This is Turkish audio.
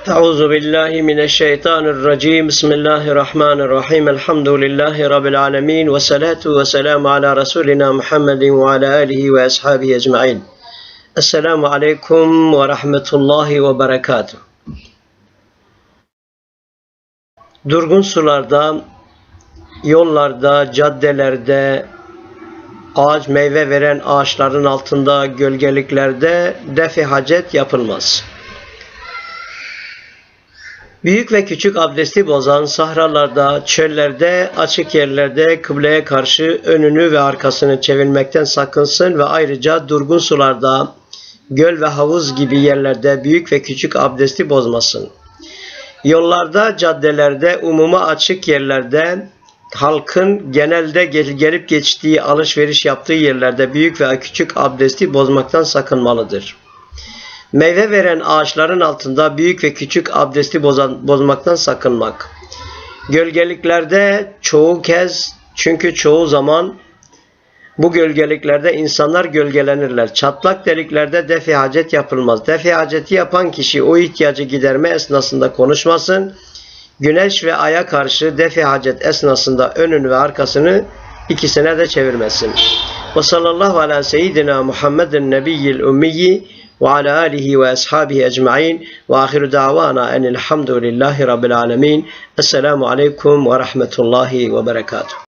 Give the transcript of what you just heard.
أعوذ بالله من الشيطان الرجيم بسم الله الرحمن الرحيم الحمد لله رب العالمين والصلاة والسلام على رسولنا محمد وعلى آله وأصحابه أجمعين السلام عليكم ورحمة الله وبركاته Durgun sularda, yollarda, caddelerde, ağaç meyve veren ağaçların altında, gölgeliklerde defi hacet yapılmaz. Büyük ve küçük abdesti bozan sahralarda, çöllerde, açık yerlerde kıbleye karşı önünü ve arkasını çevirmekten sakınsın ve ayrıca durgun sularda, göl ve havuz gibi yerlerde büyük ve küçük abdesti bozmasın. Yollarda, caddelerde, umuma açık yerlerde, halkın genelde gel- gelip geçtiği, alışveriş yaptığı yerlerde büyük ve küçük abdesti bozmaktan sakınmalıdır. Meyve veren ağaçların altında büyük ve küçük abdesti bozan, bozmaktan sakınmak. Gölgeliklerde çoğu kez çünkü çoğu zaman bu gölgeliklerde insanlar gölgelenirler. Çatlak deliklerde defi hacet yapılmaz. Defi haceti yapan kişi o ihtiyacı giderme esnasında konuşmasın. Güneş ve aya karşı defi hacet esnasında önünü ve arkasını ikisine de çevirmesin. Ve sallallahu ala seyyidina Muhammedin nebiyyil ummiyi وعلى آله وأصحابه أجمعين وآخر دعوانا أن الحمد لله رب العالمين. السلام عليكم ورحمة الله وبركاته.